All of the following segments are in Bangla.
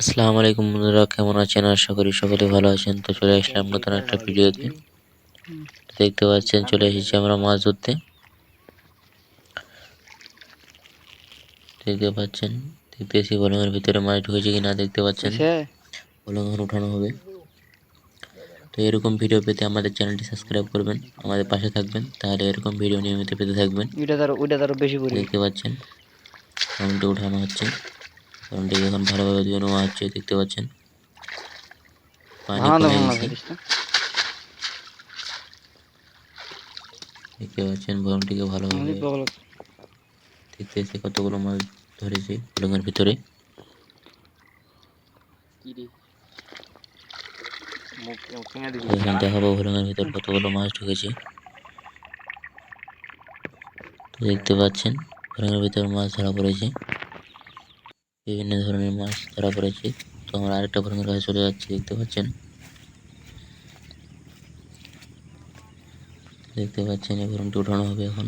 আসসালামু আলাইকুম বন্ধুরা কেমন আছেন? আশা করি সকলে ভালো আছেন। তো চলে আসলাম নতুন একটা ভিডিওতে। দেখতে পাচ্ছেন চলে এসেছি আমরা মাছ ধরতে দেখতে পাচ্ছেন দেখতে এসে বলঙ্গের ভিতরে মাছ ঢুকেছে কিনা দেখতে পাচ্ছেন। বলঙ্গন উঠানো হবে। তো এরকম ভিডিও পেতে আমাদের চ্যানেলটি সাবস্ক্রাইব করবেন আমাদের পাশে থাকবেন। তাহলে এরকম ভিডিও নিয়মিত পেতে থাকবেন। দেখতে পাচ্ছেন উঠানো হচ্ছে। বলংটি এখন ভালোভাবে ধুয়ে নেওয়া হচ্ছে দেখতে পাচ্ছেন। পানি কমে গেছে দেখতে পাচ্ছেন বলংটিকে ভালোভাবে দেখতে এসে কতগুলো মাছ ধরেছে বলংয়ের ভিতরে। এখন দেখাবো বলংয়ের ভিতর কতগুলো মাছ ঢুকেছে। দেখতে পাচ্ছেন বলংয়ের ভিতর মাছ ধরা পড়েছে। বিভিন্ন ধরনের মাছ ধরা পড়েছে। তো আমরা আরেকটা বলংয়ের কাছে চলে যাচ্ছি, দেখতে পাচ্ছেন? দেখতে পাচ্ছেন এই ভরমটি উঠানো হবে এখন।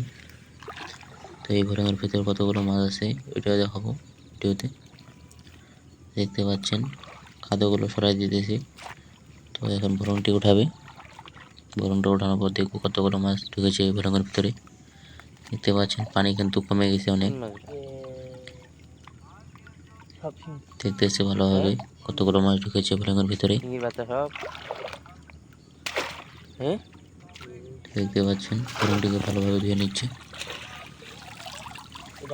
তো এই ভরমের ভিতর কতগুলো মাছ আছে, ওইটাও দেখাবো ভিডিওতে। দেখতে পাচ্ছেন খাদ্যগুলো সরাই দিতেছি। তো এখন ভরমটি উঠাবে। ভরমটা ওঠানোর পর দেখব কতগুলো মাছ ঢুকেছে এই ভরমের ভিতরে। দেখতে পাচ্ছেন, পানি কিন্তু কমে গেছে অনেক। সব দেখতেছি ভালোভাবে কতগুলো মাছ ঢুকেছে ভরমের ভিতরে? চিংড়ির বাচ্চা সব? হ্যাঁ? দেখতে পাচ্ছেন ভরমটিকে ভালোভাবে ধুয়ে নিচ্ছে। সব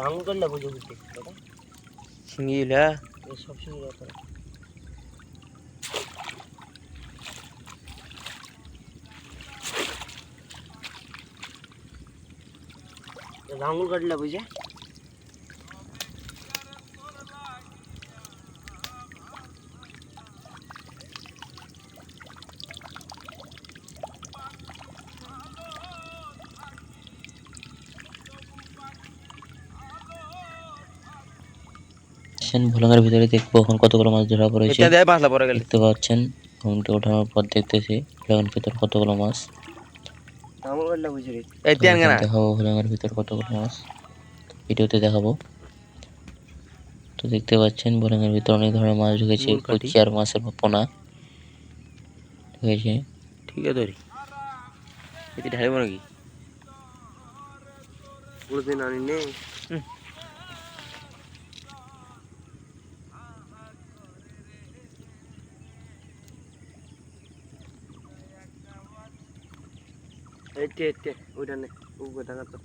আঙুল কাটলে বুঝে? সেন ভলঙ্গের ভিতরে দেখব এখন কতগুলো মাছ ধরা পড়েছে। দেয় পাঁচলা পরে গেলে। দেখতে পাচ্ছেন ভরমটি ওঠানোর পর দেখতেছি ভলঙ্গের ভিতর কতগুলো মাছ। দেখাবো ভলঙ্গের ভিতর কতগুলো মাছ। ভিডিওতে দেখাবো। তো দেখতে পাচ্ছেন ভলঙ্গের ভিতর অনেক ধরনের মাছ ঢুকেছে। আর মাছের পোনা ঢুকেছে। ঠিক আছে ধরি। এটি ঢালিব নাকি কোনোদিন আনি নে এতে এতে ওইটা নে উপরে দেখা তো।